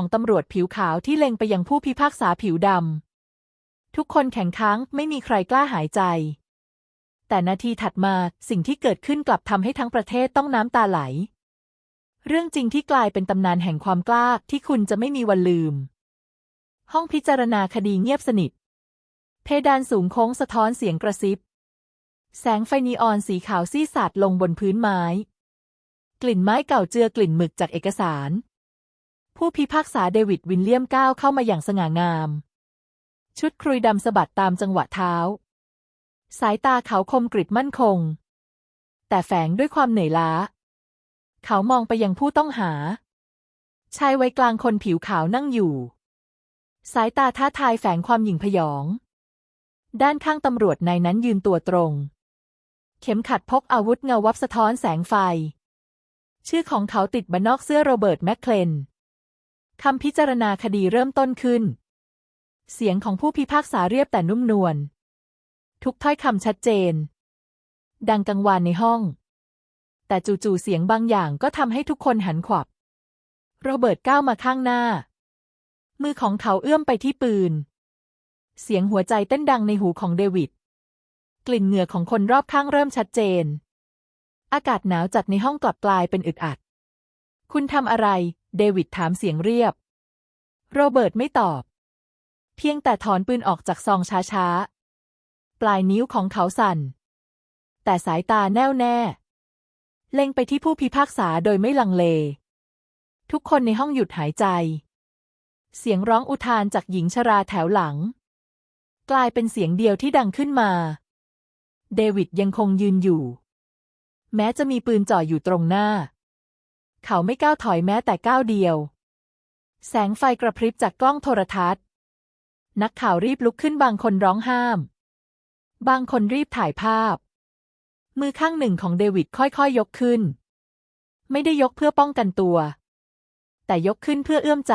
ของตำรวจผิวขาวที่เล็งไปยังผู้พิพากษาผิวดำ ทุกคนแข็งค้างไม่มีใครกล้าหายใจ แต่นาทีถัดมาสิ่งที่เกิดขึ้นกลับทำให้ทั้งประเทศต้องน้ำตาไหล เรื่องจริงที่กลายเป็นตำนานแห่งความกล้าที่คุณจะไม่มีวันลืม ห้องพิจารณาคดีเงียบสนิท เพดานสูงโค้งสะท้อนเสียงกระซิบ แสงไฟนีออนสีขาวซีดสาดลงบนพื้นไม้ กลิ่นไม้เก่าเจือกลิ่นหมึกจากเอกสาร ผู้พิพากษาเดวิดวินเลียมก้าวเข้ามาอย่างสง่างาม ชุดครุยดำสะบัดตามจังหวะเท้า สายตาเขาคมกริบมั่นคง แต่แฝงด้วยความเหนื่อยล้า เขามองไปยังผู้ต้องหา ชายวัยกลางคนผิวขาวนั่งอยู่ สายตาท้าทายแฝงความหยิ่งพยอง ด้านข้างตำรวจนายนั้นยืนตัวตรง เข็มขัดพกอาวุธเงาวับสะท้อนแสงไฟ ชื่อของเขาติดบนนอกเสื้อโรเบิร์ตแมคเคลน คำพิจารณาคดีเริ่มต้นขึ้น เสียงของผู้พิพากษาเรียบแต่นุ่มนวล ทุกถ้อยคำชัดเจน ดังกังวานในห้อง แต่จู่ๆเสียงบางอย่างก็ทำให้ทุกคนหันขวับ โรเบิร์ตก้าวมาข้างหน้า มือของเขาเอื้อมไปที่ปืน เสียงหัวใจเต้นดังในหูของเดวิด กลิ่นเหงื่อของคนรอบข้างเริ่มชัดเจน อากาศหนาวจัดในห้องกลับกลายเป็นอึดอัด คุณทำอะไรเดวิดถามเสียงเรียบ โรเบิร์ตไม่ตอบ เพียงแต่ถอนปืนออกจากซองช้าๆ ปลายนิ้วของเขาสั่น แต่สายตาแน่วแน่ เล็งไปที่ผู้พิพากษาโดยไม่ลังเล ทุกคนในห้องหยุดหายใจ เสียงร้องอุทานจากหญิงชราแถวหลัง กลายเป็นเสียงเดียวที่ดังขึ้นมา เดวิดยังคงยืนอยู่ แม้จะมีปืนจ่ออยู่ตรงหน้า เขาไม่ก้าวถอยแม้แต่ก้าวเดียว แสงไฟกระพริบจากกล้องโทรทัศน์ นักข่าวรีบลุกขึ้นบางคนร้องห้าม บางคนรีบถ่ายภาพ มือข้างหนึ่งของเดวิดค่อยๆยยกขึ้น ไม่ได้ยกเพื่อป้องกันตัว แต่ยกขึ้นเพื่อเอื้อมใจ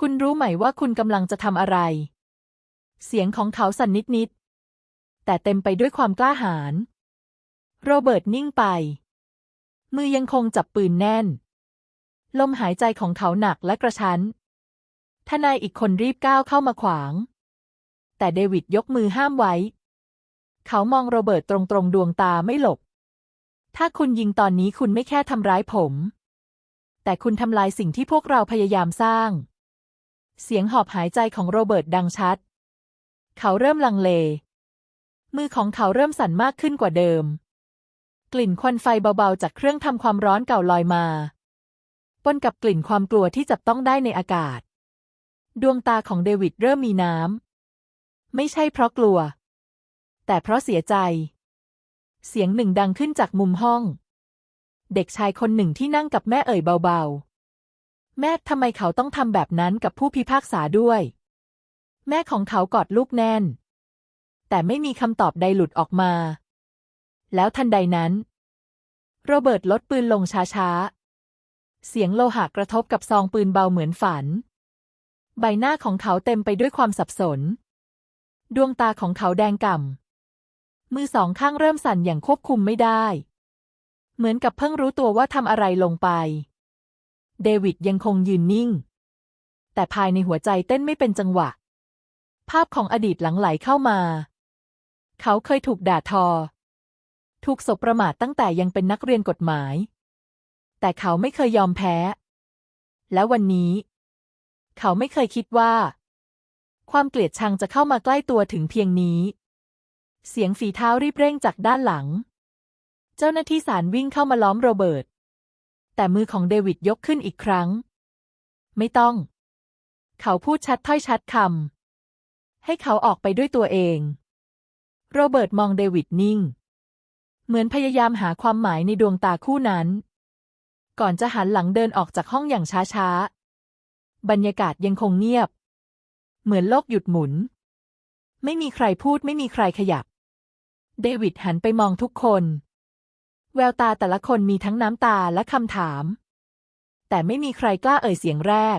คุณรู้ไหมว่าคุณกำลังจะทำอะไร เสียงของเขาสั่นนิดๆแต่เต็มไปด้วยความกล้าหาญโรเบิร์ตนิ่งไป มือยังคงจับปืนแน่น ลมหายใจของเขาหนักและกระชั้น ทนายอีกคนรีบก้าวเข้ามาขวาง แต่เดวิดยกมือห้ามไว้ เขามองโรเบิร์ตตรงๆ ดวงตาไม่หลบ ถ้าคุณยิงตอนนี้คุณไม่แค่ทำร้ายผม แต่คุณทำลายสิ่งที่พวกเราพยายามสร้าง เสียงหอบหายใจของโรเบิร์ตดังชัด เขาเริ่มลังเล มือของเขาเริ่มสั่นมากขึ้นกว่าเดิม กลิ่นควันไฟเบาๆ จากเครื่องทำความร้อนเก่าลอยมาปนกับกลิ่นความกลัวที่จับต้องได้ในอากาศ ดวงตาของเดวิดเริ่มมีน้ำ ไม่ใช่เพราะกลัว แต่เพราะเสียใจ เสียงหนึ่งดังขึ้นจากมุมห้อง เด็กชายคนหนึ่งที่นั่งกับแม่เอ่ยเบาๆ แม่ทำไมเขาต้องทำแบบนั้นกับผู้พิพากษาด้วย แม่ของเขากอดลูกแน่น แต่ไม่มีคำตอบใดหลุดออกมา แล้วทันใดนั้น โรเบิร์ตลดปืนลงช้าๆ เสียงโลหะกระทบกับซองปืนเบาเหมือนฝัน ใบหน้าของเขาเต็มไปด้วยความสับสน ดวงตาของเขาแดงก่ำ มือสองข้างเริ่มสั่นอย่างควบคุมไม่ได้ เหมือนกับเพิ่งรู้ตัวว่าทำอะไรลงไป เดวิดยังคงยืนนิ่ง แต่ภายในหัวใจเต้นไม่เป็นจังหวะ ภาพของอดีตหลังไหลเข้ามา เขาเคยถูกด่าทอ ถูกสบประมาทตั้งแต่ยังเป็นนักเรียนกฎหมาย แต่เขาไม่เคยยอมแพ้ และวันนี้ เขาไม่เคยคิดว่า ความเกลียดชังจะเข้ามาใกล้ตัวถึงเพียงนี้ เสียงฝีเท้ารีบเร่งจากด้านหลัง เจ้าหน้าที่ศาลวิ่งเข้ามาล้อมโรเบิร์ต แต่มือของเดวิดยกขึ้นอีกครั้ง ไม่ต้อง เขาพูดชัดถ้อยชัดคำให้เขาออกไปด้วยตัวเอง โรเบิร์ตมองเดวิดนิ่ง เหมือนพยายามหาความหมายในดวงตาคู่นั้น ก่อนจะหันหลังเดินออกจากห้องอย่างช้าๆ บรรยากาศยังคงเงียบ เหมือนโลกหยุดหมุน ไม่มีใครพูดไม่มีใครขยับ เดวิดหันไปมองทุกคน แววตาแต่ละคนมีทั้งน้ำตาและคำถาม แต่ไม่มีใครกล้าเอ่ยเสียงแรก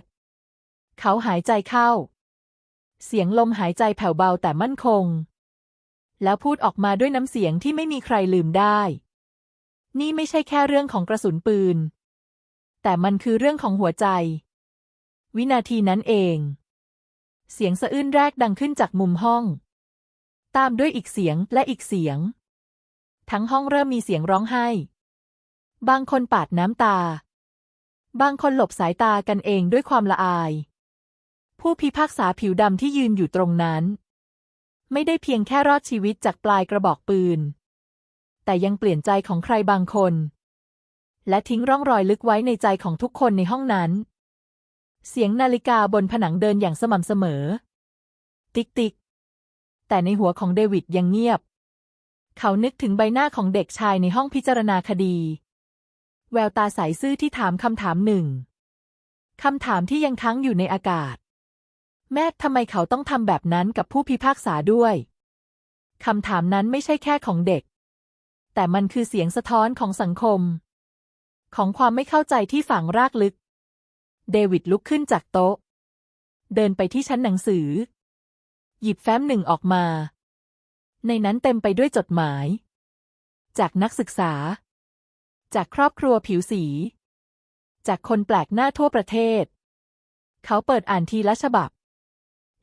เขาหายใจเข้า เสียงลมหายใจแผ่วเบาแต่มั่นคง แล้วพูดออกมาด้วยน้ำเสียงที่ไม่มีใครลืมได้ นี่ไม่ใช่แค่เรื่องของกระสุนปืน แต่มันคือเรื่องของหัวใจ วินาทีนั้นเอง เสียงสะอื้นแรกดังขึ้นจากมุมห้อง ตามด้วยอีกเสียงและอีกเสียง ทั้งห้องเริ่มมีเสียงร้องไห้ บางคนปาดน้ำตา บางคนหลบสายตากันเองด้วยความละอาย ผู้พิพากษาผิวดำที่ยืนอยู่ตรงนั้น ไม่ได้เพียงแค่รอดชีวิตจากปลายกระบอกปืน แต่ยังเปลี่ยนใจของใครบางคน และทิ้งร่องรอยลึกไว้ในใจของทุกคนในห้องนั้น เสียงนาฬิกาบนผนังเดินอย่างสม่ำเสมอ ติ๊กติ๊กแต่ในหัวของเดวิดยังเงียบ เขานึกถึงใบหน้าของเด็กชายในห้องพิจารณาคดี แววตาใสซื่อที่ถามคำถามหนึ่งคำถามที่ยังค้างอยู่ในอากาศ แม่ทำไมเขาต้องทำแบบนั้นกับผู้พิพากษาด้วย คำถามนั้นไม่ใช่แค่ของเด็ก แต่มันคือเสียงสะท้อนของสังคม ของความไม่เข้าใจที่ฝังรากลึก เดวิดลุกขึ้นจากโต๊ะ เดินไปที่ชั้นหนังสือ หยิบแฟ้มหนึ่งออกมา ในนั้นเต็มไปด้วยจดหมาย จากนักศึกษา จากครอบครัวผิวสี จากคนแปลกหน้าทั่วประเทศ เขาเปิดอ่านทีละฉบับ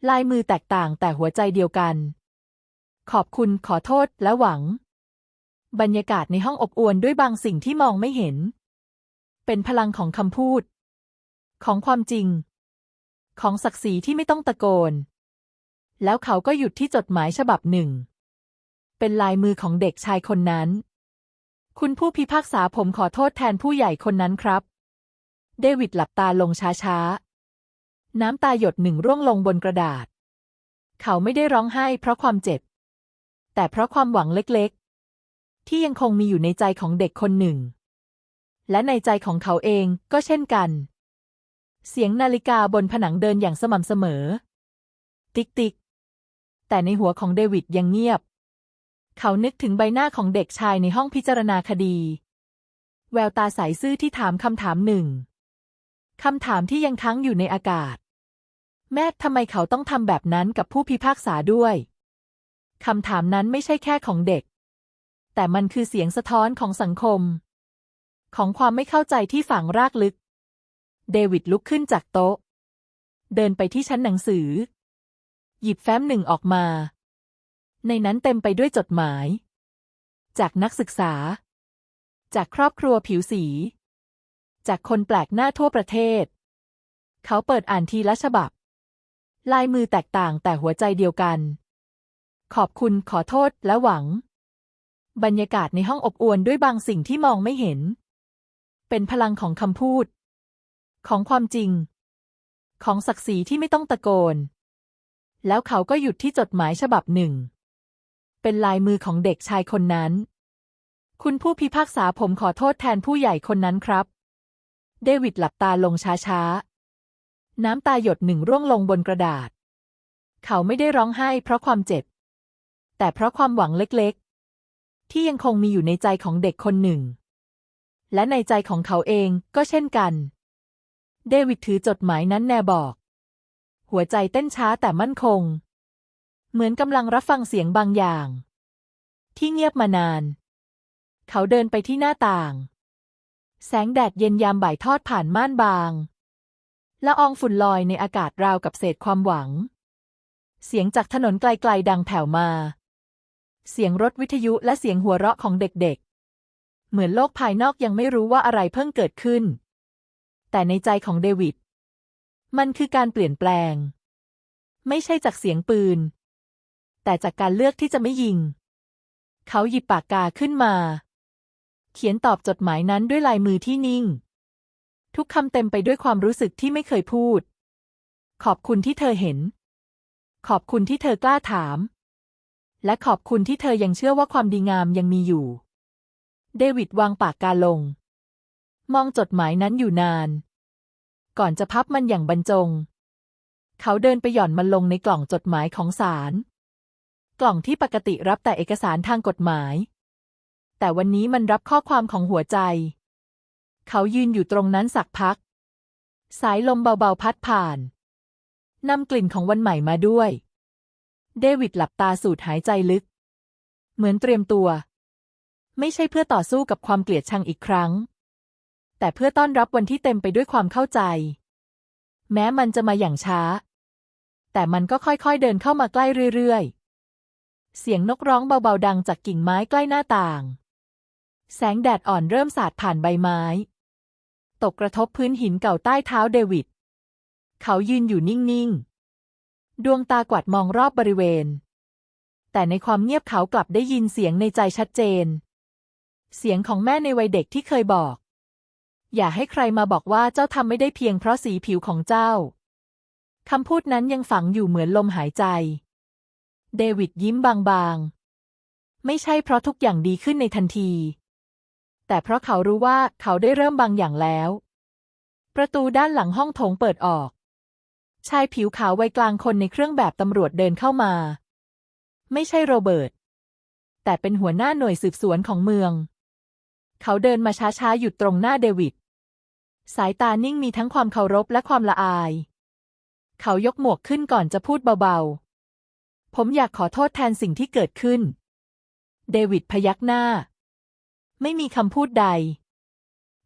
ลายมือแตกต่างแต่หัวใจเดียวกัน ขอบคุณขอโทษและหวัง บรรยากาศในห้องอบอวลด้วยบางสิ่งที่มองไม่เห็น เป็นพลังของคำพูด ของความจริง ของศักดิ์ศรีที่ไม่ต้องตะโกน แล้วเขาก็หยุดที่จดหมายฉบับหนึ่ง เป็นลายมือของเด็กชายคนนั้น คุณผู้พิพากษาผมขอโทษแทนผู้ใหญ่คนนั้นครับ เดวิดหลับตาลงช้าๆ น้ำตาหยดหนึ่งร่วงลงบนกระดาษ เขาไม่ได้ร้องไห้เพราะความเจ็บ แต่เพราะความหวังเล็กๆ ที่ยังคงมีอยู่ในใจของเด็กคนหนึ่ง และในใจของเขาเองก็เช่นกัน เสียงนาฬิกาบนผนังเดินอย่างสม่ำเสมอ ติ๊กติ๊กแต่ในหัวของเดวิดยังเงียบ เขานึกถึงใบหน้าของเด็กชายในห้องพิจารณาคดี แววตาใสซื่อที่ถามคำถามหนึ่ง คำถามที่ยังค้างอยู่ในอากาศ แม่ทำไมเขาต้องทำแบบนั้นกับผู้พิพากษาด้วยคำถามนั้นไม่ใช่แค่ของเด็ก แต่มันคือเสียงสะท้อนของสังคม ของความไม่เข้าใจที่ฝังรากลึก เดวิดลุกขึ้นจากโต๊ะ เดินไปที่ชั้นหนังสือ หยิบแฟ้มหนึ่งออกมา ในนั้นเต็มไปด้วยจดหมาย จากนักศึกษา จากครอบครัวผิวสี จากคนแปลกหน้าทั่วประเทศ เขาเปิดอ่านทีละฉบับ ลายมือแตกต่างแต่หัวใจเดียวกัน ขอบคุณขอโทษและหวัง บรรยากาศในห้องอบอวลด้วยบางสิ่งที่มองไม่เห็น เป็นพลังของคำพูด ของความจริง ของศักดิ์ศรีที่ไม่ต้องตะโกน แล้วเขาก็หยุดที่จดหมายฉบับหนึ่ง เป็นลายมือของเด็กชายคนนั้นคุณผู้พิพากษาผมขอโทษแทนผู้ใหญ่คนนั้นครับ เดวิดหลับตาลงช้าๆ น้ำตาหยดหนึ่งร่วงลงบนกระดาษ เขาไม่ได้ร้องไห้เพราะความเจ็บ แต่เพราะความหวังเล็กๆ ที่ยังคงมีอยู่ในใจของเด็กคนหนึ่ง และในใจของเขาเองก็เช่นกัน เดวิดถือจดหมายนั้นแนบอก หัวใจเต้นช้าแต่มั่นคง เหมือนกำลังรับฟังเสียงบางอย่าง ที่เงียบมานาน เขาเดินไปที่หน้าต่าง แสงแดดเย็นยามบ่ายทอดผ่านม่านบาง ละอองฝุ่นลอยในอากาศราวกับเศษความหวัง เสียงจากถนนไกลๆดังแผ่วมา เสียงรถวิทยุและเสียงหัวเราะของเด็กๆ เหมือนโลกภายนอกยังไม่รู้ว่าอะไรเพิ่งเกิดขึ้น แต่ในใจของเดวิด มันคือการเปลี่ยนแปลง ไม่ใช่จากเสียงปืน แต่จากการเลือกที่จะไม่ยิง เขาหยิบปากกาขึ้นมา เขียนตอบจดหมายนั้นด้วยลายมือที่นิ่ง ทุกคำเต็มไปด้วยความรู้สึกที่ไม่เคยพูด ขอบคุณที่เธอเห็น ขอบคุณที่เธอกล้าถาม และขอบคุณที่เธอยังเชื่อว่าความดีงามยังมีอยู่ เดวิดวางปากกาลง มองจดหมายนั้นอยู่นาน ก่อนจะพับมันอย่างบรรจง เขาเดินไปหย่อนมันลงในกล่องจดหมายของศาลกล่องที่ปกติรับแต่เอกสารทางกฎหมาย แต่วันนี้มันรับข้อความของหัวใจ เขายืนอยู่ตรงนั้นสักพัก สายลมเบาๆพัดผ่านนำกลิ่นของวันใหม่มาด้วย เดวิดหลับตาสูดหายใจลึก เหมือนเตรียมตัว ไม่ใช่เพื่อต่อสู้กับความเกลียดชังอีกครั้ง แต่เพื่อต้อนรับวันที่เต็มไปด้วยความเข้าใจ แม้มันจะมาอย่างช้า แต่มันก็ค่อยๆเดินเข้ามาใกล้เรื่อยๆ เสียงนกร้องเบาๆดังจากกิ่งไม้ใกล้หน้าต่าง แสงแดดอ่อนเริ่มสาดผ่านใบไม้ ตกกระทบพื้นหินเก่าใต้เท้าเดวิด เขายืนอยู่นิ่ง ๆ ดวงตากวาดมองรอบบริเวณ แต่ในความเงียบเขากลับได้ยินเสียงในใจชัดเจน เสียงของแม่ในวัยเด็กที่เคยบอก อย่าให้ใครมาบอกว่าเจ้าทำไม่ได้เพียงเพราะสีผิวของเจ้าคำพูดนั้นยังฝังอยู่เหมือนลมหายใจ เดวิดยิ้มบางๆ ไม่ใช่เพราะทุกอย่างดีขึ้นในทันที แต่เพราะเขารู้ว่าเขาได้เริ่มบางอย่างแล้ว ประตูด้านหลังห้องโถงเปิดออก ชายผิวขาววัยกลางคนในเครื่องแบบตำรวจเดินเข้ามา ไม่ใช่โรเบิร์ต แต่เป็นหัวหน้าหน่วยสืบสวนของเมือง เขาเดินมาช้าๆหยุดตรงหน้าเดวิด สายตานิ่งมีทั้งความเคารพและความละอาย เขายกหมวกขึ้นก่อนจะพูดเบาๆ ผมอยากขอโทษแทนสิ่งที่เกิดขึ้น เดวิดพยักหน้า ไม่มีคำพูดใด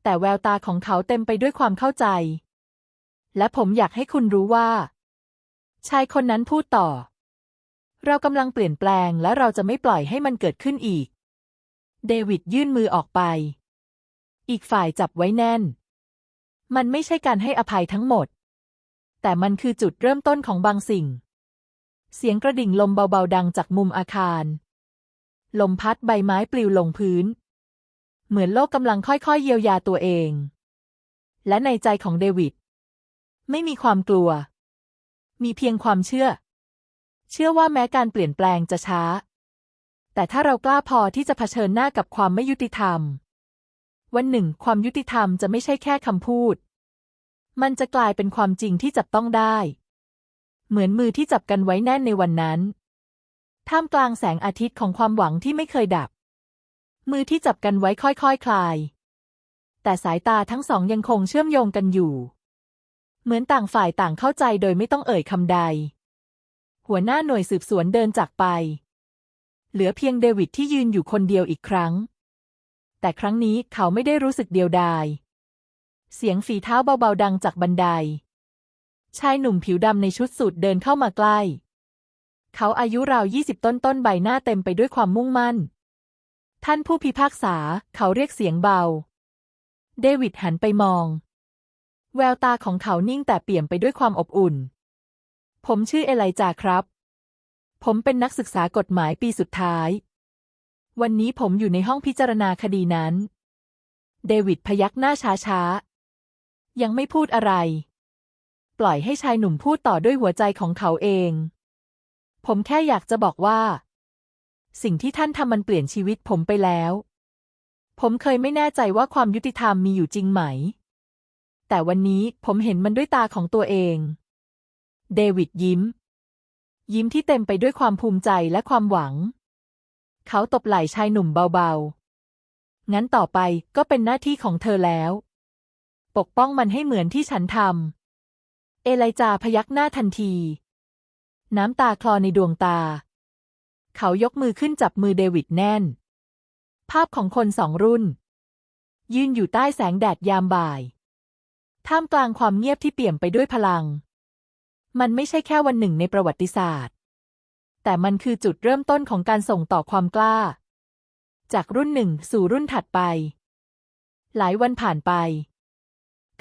แต่แววตาของเขาเต็มไปด้วยความเข้าใจ และผมอยากให้คุณรู้ว่า ชายคนนั้นพูดต่อ เรากำลังเปลี่ยนแปลงและเราจะไม่ปล่อยให้มันเกิดขึ้นอีก เดวิดยื่นมือออกไป อีกฝ่ายจับไว้แน่น มันไม่ใช่การให้อภัยทั้งหมด แต่มันคือจุดเริ่มต้นของบางสิ่ง เสียงกระดิ่งลมเบาๆดังจากมุมอาคารลมพัดใบไม้ปลิวลงพื้น เหมือนโลกกำลังค่อยๆเยียวยาตัวเอง และในใจของเดวิด ไม่มีความกลัว มีเพียงความเชื่อ เชื่อว่าแม้การเปลี่ยนแปลงจะช้า แต่ถ้าเรากล้าพอที่จะเผชิญหน้ากับความไม่ยุติธรรม วันหนึ่ง ความยุติธรรมจะไม่ใช่แค่คำพูด มันจะกลายเป็นความจริงที่จับต้องได้ เหมือนมือที่จับกันไว้แน่นในวันนั้น ท่ามกลางแสงอาทิตย์ของความหวังที่ไม่เคยดับ มือที่จับกันไว้ค่อยๆคคลาย แต่สายตาทั้งสองยังคงเชื่อมโยงกันอยู่ เหมือนต่างฝ่ายต่างเข้าใจโดยไม่ต้องเอ่ยคำใด หัวหน้าหน่วยสืบสวนเดินจากไป เหลือเพียงเดวิดที่ยืนอยู่คนเดียวอีกครั้ง แต่ครั้งนี้เขาไม่ได้รู้สึกเดียวดาย เสียงฝีเท้าเบาๆดังจากบันได ชายหนุ่มผิวดำในชุดสูทเดินเข้ามาใกล้ เขาอายุราวยี่สิบต้นต้นๆใบหน้าเต็มไปด้วยความมุ่งมั่น ท่านผู้พิพากษาเขาเรียกเสียงเบา เดวิดหันไปมอง แววตาของเขานิ่งแต่เปี่ยมไปด้วยความอบอุ่น ผมชื่อเอไลจาครับ ผมเป็นนักศึกษากฎหมายปีสุดท้าย วันนี้ผมอยู่ในห้องพิจารณาคดีนั้น เดวิดพยักหน้าช้าๆ ยังไม่พูดอะไร ปล่อยให้ชายหนุ่มพูดต่อด้วยหัวใจของเขาเอง ผมแค่อยากจะบอกว่า สิ่งที่ท่านทำมันเปลี่ยนชีวิตผมไปแล้ว ผมเคยไม่แน่ใจว่าความยุติธรรมมีอยู่จริงไหม แต่วันนี้ผมเห็นมันด้วยตาของตัวเอง เดวิดยิ้ม ยิ้มที่เต็มไปด้วยความภูมิใจและความหวัง เขาตบไหล่ชายหนุ่มเบาๆ งั้นต่อไปก็เป็นหน้าที่ของเธอแล้ว ปกป้องมันให้เหมือนที่ฉันทำเอไลจาพยักหน้าทันที น้ำตาคลอในดวงตา เขายกมือขึ้นจับมือเดวิดแน่น ภาพของคนสองรุ่น ยืนอยู่ใต้แสงแดดยามบ่าย ท่ามกลางความเงียบที่เปี่ยมไปด้วยพลัง มันไม่ใช่แค่วันหนึ่งในประวัติศาสตร์ แต่มันคือจุดเริ่มต้นของการส่งต่อความกล้า จากรุ่นหนึ่งสู่รุ่นถัดไป หลายวันผ่านไป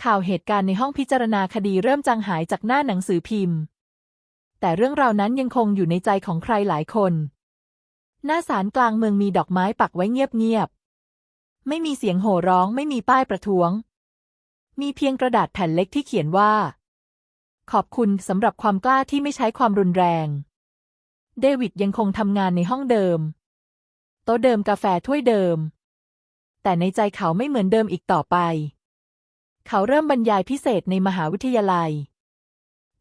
ข่าวเหตุการณ์ในห้องพิจารณาคดีเริ่มจางหายจากหน้าหนังสือพิมพ์ แต่เรื่องราวนั้นยังคงอยู่ในใจของใครหลายคน หน้าศาลกลางเมืองมีดอกไม้ปักไว้เงียบๆ ไม่มีเสียงโห่ร้องไม่มีป้ายประท้วง มีเพียงกระดาษแผ่นเล็กที่เขียนว่า ขอบคุณสำหรับความกล้าที่ไม่ใช้ความรุนแรง เดวิดยังคงทำงานในห้องเดิม โต๊ะเดิมกาแฟถ้วยเดิม แต่ในใจเขาไม่เหมือนเดิมอีกต่อไป เขาเริ่มบรรยายพิเศษในมหาวิทยาลัย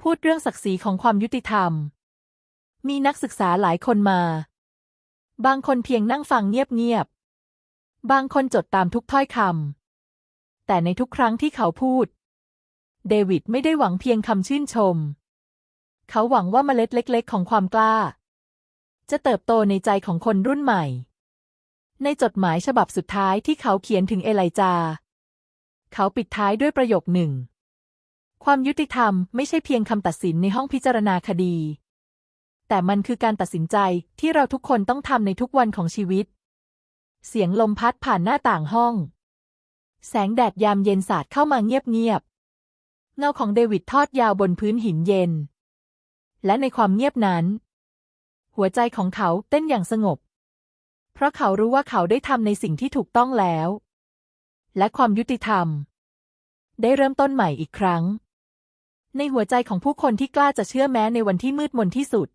พูดเรื่องศักดิ์ศรีของความยุติธรรม มีนักศึกษาหลายคนมา บางคนเพียงนั่งฟังเงียบๆ บางคนจดตามทุกถ้อยคำ แต่ในทุกครั้งที่เขาพูด เดวิดไม่ได้หวังเพียงคำชื่นชม เขาหวังว่าเมล็ดเล็ก ๆ ของความกล้า จะเติบโตในใจของคนรุ่นใหม่ ในจดหมายฉบับสุดท้ายที่เขาเขียนถึงเอไลจา เขาปิดท้ายด้วยประโยคหนึ่ง ความยุติธรรมไม่ใช่เพียงคำตัดสินในห้องพิจารณาคดี แต่มันคือการตัดสินใจที่เราทุกคนต้องทำในทุกวันของชีวิต เสียงลมพัดผ่านหน้าต่างห้อง แสงแดดยามเย็นสาดเข้ามาเงียบๆ เงาของเดวิดทอดยาวบนพื้นหินเย็น และในความเงียบนั้น หัวใจของเขาเต้นอย่างสงบ เพราะเขารู้ว่าเขาได้ทำในสิ่งที่ถูกต้องแล้ว และความยุติธรรม ได้เริ่มต้นใหม่อีกครั้งในหัวใจของผู้คนที่กล้าจะเชื่อแม้ในวันที่มืดมนที่สุด